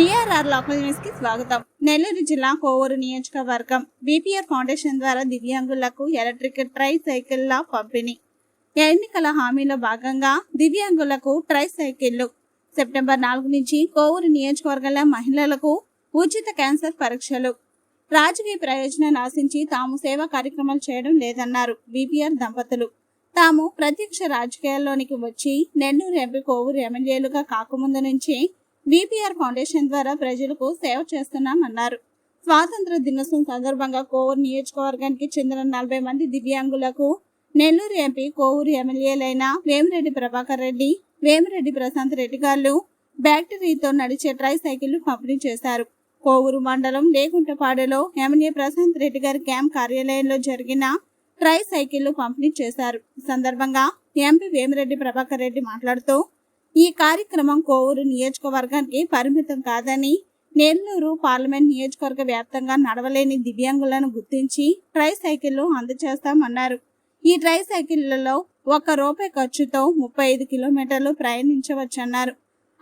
BRR local న్యూస్కి స్వాగతం. నెల్లూరు జిల్లా కోవూరు నియోజకవర్గం బీపీఆర్ ఫౌండేషన్ ద్వారా దివ్యాంగులకు ఎలక్ట్రిక్ ట్రై సైకిళ్ళ పంపిణీ. ఎన్నికల హామీలో భాగంగా దివ్యాంగులకు ట్రై సైకిళ్ళు సెప్టెంబర్ నాలుగు నుంచి కోవూరు నియోజకవర్గంలో మహిళలకు ఉచిత క్యాన్సర్ పరీక్షలు. రాజకీయ ప్రయోజనాన్ని ఆశించి తాము సేవా కార్యక్రమాలు చేయడం లేదన్నారు బీపీఆర్ దంపతులు. తాము ప్రత్యక్ష రాజకీయాల్లోనికి వచ్చి నెల్లూరు ఎంపీ కోవూరు ఎమ్మెల్యేలుగా కాకముందు నుంచి విపిఆర్ ఫౌండేషన్ ద్వారా ప్రజలకు సేవ చేస్తున్నామన్నారు. స్వాతంత్ర దినోత్సవం సందర్భంగా కోవూరు నియోజకవర్గానికి చెందిన నలభై మంది దివ్యాంగులకు నెల్లూరు ఎంపీ కోవూరు ఎమ్మెల్యేలైన వేమిరెడ్డి ప్రభాకర్ రెడ్డి వేమిరెడ్డి ప్రశాంత్ రెడ్డి గారు బ్యాటరీతో నడిచే ట్రై సైకిళ్ళు పంపిణీ చేశారు. కోవూరు మండలం లేకుంటపాడులో ఎమ్మెల్యే ప్రశాంత్ రెడ్డి గారి క్యాంప్ కార్యాలయంలో జరిగిన ట్రై సైకిళ్ళు పంపిణీ చేశారు. సందర్భంగా ఎంపీ వేమిరెడ్డి ప్రభాకర్ రెడ్డి మాట్లాడుతూ ఈ కార్యక్రమం కోవూరు నియోజకవర్గానికి పరిమితం కాదని నెల్లూరు పార్లమెంట్ నియోజకవర్గ వ్యాప్తంగా నడవలేని దివ్యాంగులను గుర్తించి ట్రై సైకిళ్ళు అందజేస్తామన్నారు. ఈ ట్రై సైకిళ్ళలో ఒక్క రూపాయి ఖర్చుతో ముప్పై ఐదు కిలోమీటర్లు ప్రయాణించవచ్చన్నారు.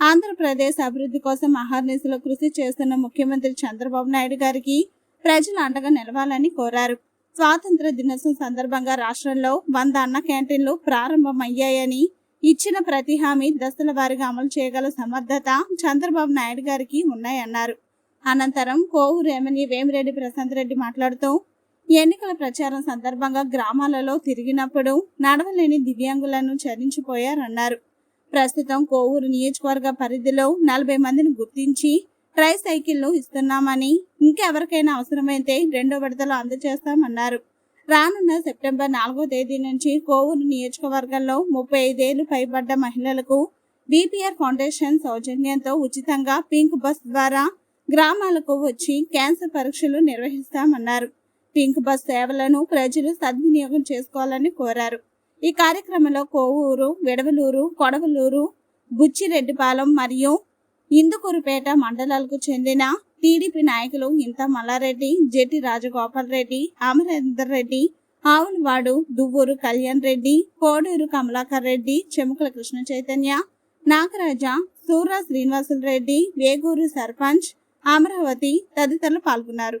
ఆంధ్రప్రదేశ్ అభివృద్ధి కోసం అహర్నిశలు కృషి చేస్తున్న ముఖ్యమంత్రి చంద్రబాబు నాయుడు గారికి ప్రజలు అండగా నిలవాలని కోరారు. స్వాతంత్ర దినోత్సవం సందర్భంగా రాష్ట్రంలో వంద అన్న క్యాంటీన్లు ప్రారంభమయ్యాయని ఇచ్చిన ప్రతి హామీ దశల వారిగా అమలు చేయగల సమర్థత చంద్రబాబు నాయుడు గారికి ఉన్నాయన్నారు. అనంతరం కోవూరు ఎమ్మెల్యే వేమిరెడ్డి ప్రశాంత్ రెడ్డి మాట్లాడుతూ ఎన్నికల ప్రచారం సందర్భంగా గ్రామాలలో తిరిగినప్పుడు నడవలేని దివ్యాంగులను చరించిపోయారన్నారు ప్రస్తుతం కోవూరు నియోజకవర్గ పరిధిలో నలభై మందిని గుర్తించి ట్రై సైకిళ్ళు ఇస్తున్నామని ఇంకెవరికైనా అవసరమైతే రెండో విడతలో అందజేస్తామన్నారు. రానున్న సెప్టెంబర్ నాలుగో తేదీ నుంచి కోవూరు నియోజకవర్గంలో ముప్పై ఐదేళ్ళు పైబడ్డ మహిళలకు బీపీఆర్ ఫౌండేషన్ సౌజన్యంతో ఉచితంగా పింక్ బస్ ద్వారా గ్రామాలకు వచ్చి క్యాన్సర్ పరీక్షలు నిర్వహిస్తామన్నారు. పింక్ బస్ సేవలను ప్రజలు సద్వినియోగం చేసుకోవాలని కోరారు. ఈ కార్యక్రమంలో కోవూరు విడవలూరు కొడవలూరు బుచ్చిరెడ్డిపాలెం మరియు ఇందుకూరుపేట మండలాలకు చెందిన టీడీపీ నాయకులు ఇంత మల్లారెడ్డి జెటి రాజగోపాల్ రెడ్డి అమరేందర్ రెడ్డి ఆవులవాడు దువ్వూరు కళ్యాణ్ రెడ్డి కోడూరు కమలాకర్ రెడ్డి చెముకల కృష్ణ చైతన్య నాగరాజ సూర్రా శ్రీనివాసులు రెడ్డి వేగూరు సర్పంచ్ అమరావతి తదితరులు పాల్గొన్నారు.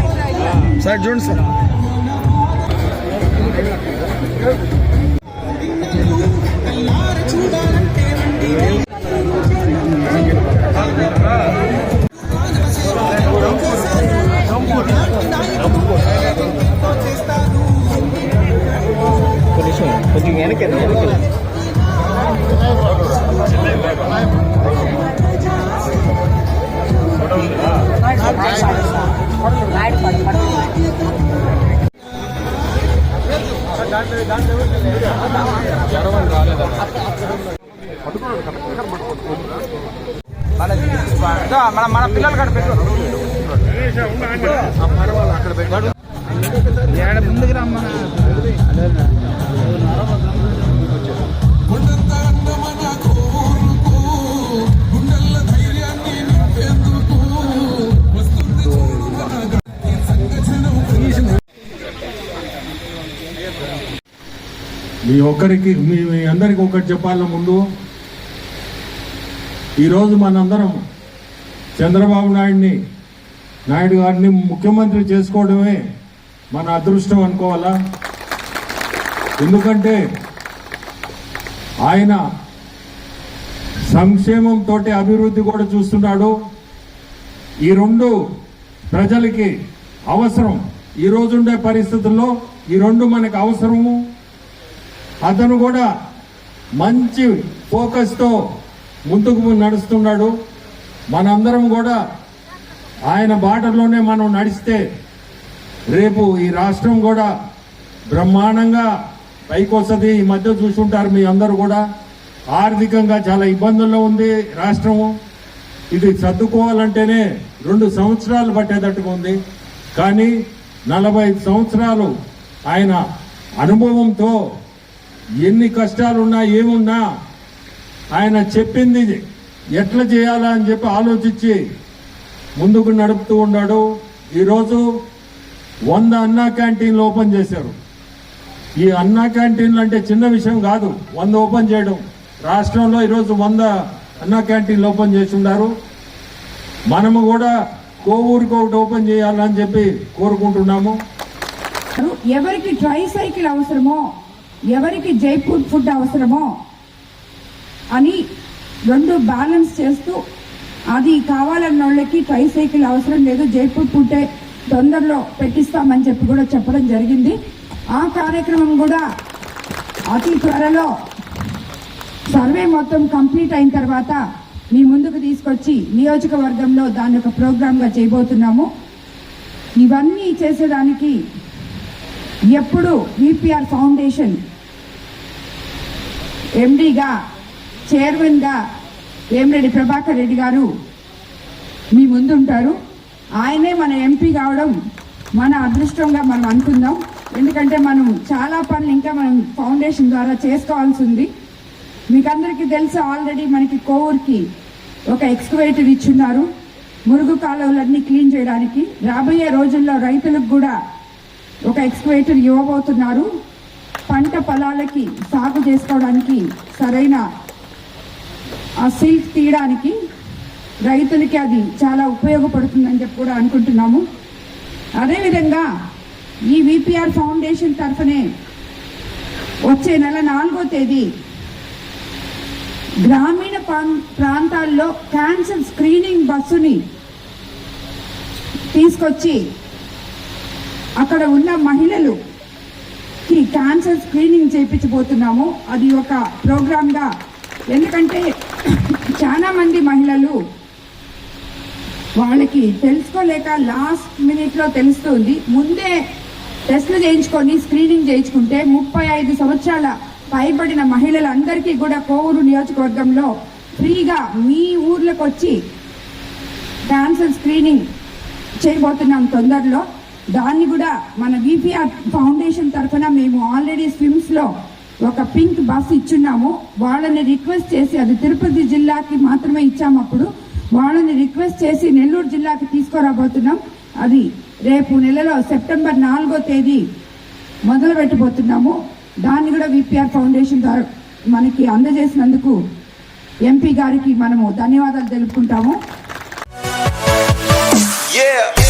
సార్ కొంచెం మన మన పిల్లలు కాడ పెట్టు ఏడ ముందుకు రమ్మన మీ ఒక్కరికి మీ అందరికి ఒకటి చెప్పాల ముందు ఈరోజు మనందరం చంద్రబాబు నాయుడిని నాయుడు గారిని ముఖ్యమంత్రి చేసుకోవడమే మన అదృష్టం అనుకోవాలా? ఎందుకంటే ఆయన సంక్షేమంతో అభివృద్ధి కూడా చూస్తున్నాడు. ఈ రెండు ప్రజలకి అవసరం. ఈ రోజుండే పరిస్థితుల్లో ఈ రెండు మనకు అవసరము. అతను కూడా మంచి ఫోకస్తో ముందుకు నడుస్తున్నాడు. మనందరం కూడా ఆయన బాటలోనే మనం నడిస్తే రేపు ఈ రాష్ట్రం కూడా బ్రహ్మాండంగా పైకి వస్తుంది ఈ మధ్య చూసుంటారు మీ అందరూ కూడా. ఆర్థికంగా చాలా ఇబ్బందుల్లో ఉంది రాష్ట్రము. ఇది సర్దుకోవాలంటేనే రెండు సంవత్సరాలు పట్టేటట్టుగా ఉంది. కానీ నలభై సంవత్సరాలు ఆయన అనుభవంతో ఎన్ని కష్టాలున్నా ఏమున్నా ఆయన చెప్పింది ఎట్లా చేయాలా అని చెప్పి ఆలోచించి ముందుకు నడుపుతూ ఉన్నాడు. ఈరోజు వంద అన్నా క్యాంటీన్లు ఓపెన్ చేశారు. ఈ అన్నా క్యాంటీన్లు అంటే చిన్న విషయం కాదు వంద ఓపెన్ చేయడం. రాష్ట్రంలో ఈరోజు వంద అన్నా క్యాంటీన్లు ఓపెన్ చేసి ఉన్నారు. మనము కూడా కోవూరికి ఒకటి ఓపెన్ చేయాలని చెప్పి కోరుకుంటున్నాము. ఎవరికి ట్రై సైకిల్ అవసరమో ఎవరికి జైపూర్ ఫుడ్ అవసరమో అని రెండు బ్యాలెన్స్ చేస్తూ అది కావాలన్న వాళ్ళకి ట్రై సైకిల్ అవసరం లేదు జైపూర్ ఫుడ్డే తొందరలో పెట్టిస్తామని చెప్పి కూడా చెప్పడం జరిగింది. ఆ కార్యక్రమం కూడా అతి త్వరలో సర్వే మొత్తం కంప్లీట్ అయిన తర్వాత మీ ముందుకు తీసుకొచ్చి నియోజకవర్గంలో దాని ఒక ప్రోగ్రామ్గా చేయబోతున్నాము. ఇవన్నీ చేసేదానికి ఎప్పుడు విపిఆర్ ఫౌండేషన్ ఎండిగా చైర్మన్గా వేమిరెడ్డి ప్రభాకర్ రెడ్డి గారు మీ ముందు ఉంటారు ఆయనే మన ఎంపీ కావడం మన అదృష్టంగా మనం అనుకుందాం. ఎందుకంటే మనం చాలా పనులు ఇంకా మనం ఫౌండేషన్ ద్వారా చేసుకోవాల్సి ఉంది మీకు అందరికీ తెలుసు ఆల్రెడీ మనకి కోవూర్కి ఒక ఎక్స్కవేటర్ ఇచ్చున్నారు. మురుగు కాలువలన్నీ క్లీన్ చేయడానికి రాబోయే రోజుల్లో రైతులకు కూడా ఒక ఎక్స్కవేటర్ ఇవ్వబోతున్నారు. పంట పొలాలకి సాగు చేసుకోవడానికి సరైన ఆ సిల్క్ తీయడానికి రైతులకి అది చాలా ఉపయోగపడుతుందని చెప్పి కూడా అనుకుంటున్నాము. అదేవిధంగా ఈ విపిఆర్ ఫౌండేషన్ తరఫునే వచ్చే నెల నాలుగో తేదీ గ్రామీణ ప్రాం- ప్రాంతాల్లో క్యాన్సర్ స్క్రీనింగ్ బస్సుని తీసుకొచ్చి అక్కడ ఉన్న మహిళలు కి క్యాన్సర్ స్క్రీనింగ్ చేయించబోతున్నాము. అది ఒక ప్రోగ్రామ్గా ఎందుకంటే చాలా మంది మహిళలు వాళ్ళకి తెలుసుకోలేక లాస్ట్ మినిట్లో తెలుస్తుంది. ముందే టెస్ట్లు చేయించుకొని స్క్రీనింగ్ చేయించుకుంటే ముప్పై ఐదు సంవత్సరాల పైబడిన మహిళలందరికీ కూడా కోవూరు నియోజకవర్గంలో ఫ్రీగా మీ ఊర్లకు వచ్చి క్యాన్సర్ స్క్రీనింగ్ చేయబోతున్నాం తొందరలో. దాన్ని కూడా మన విపిఆర్ ఫౌండేషన్ తరఫున మేము ఆల్రెడీ స్విమ్స్లో ఒక పింక్ బస్ ఇచ్చున్నాము. వాళ్ళని రిక్వెస్ట్ చేసి అది తిరుపతి జిల్లాకి మాత్రమే ఇచ్చాము అప్పుడు. వాళ్ళని రిక్వెస్ట్ చేసి నెల్లూరు జిల్లాకి తీసుకురాబోతున్నాం. అది రేపు నెలలో సెప్టెంబర్ నాలుగో తేదీ మొదలు పెట్టబోతున్నాము. దాన్ని కూడా విపిఆర్ ఫౌండేషన్ ద్వారా మనకి అందజేసినందుకు ఎంపీ గారికి మనము ధన్యవాదాలు తెలుపుకుంటాము. Yeah.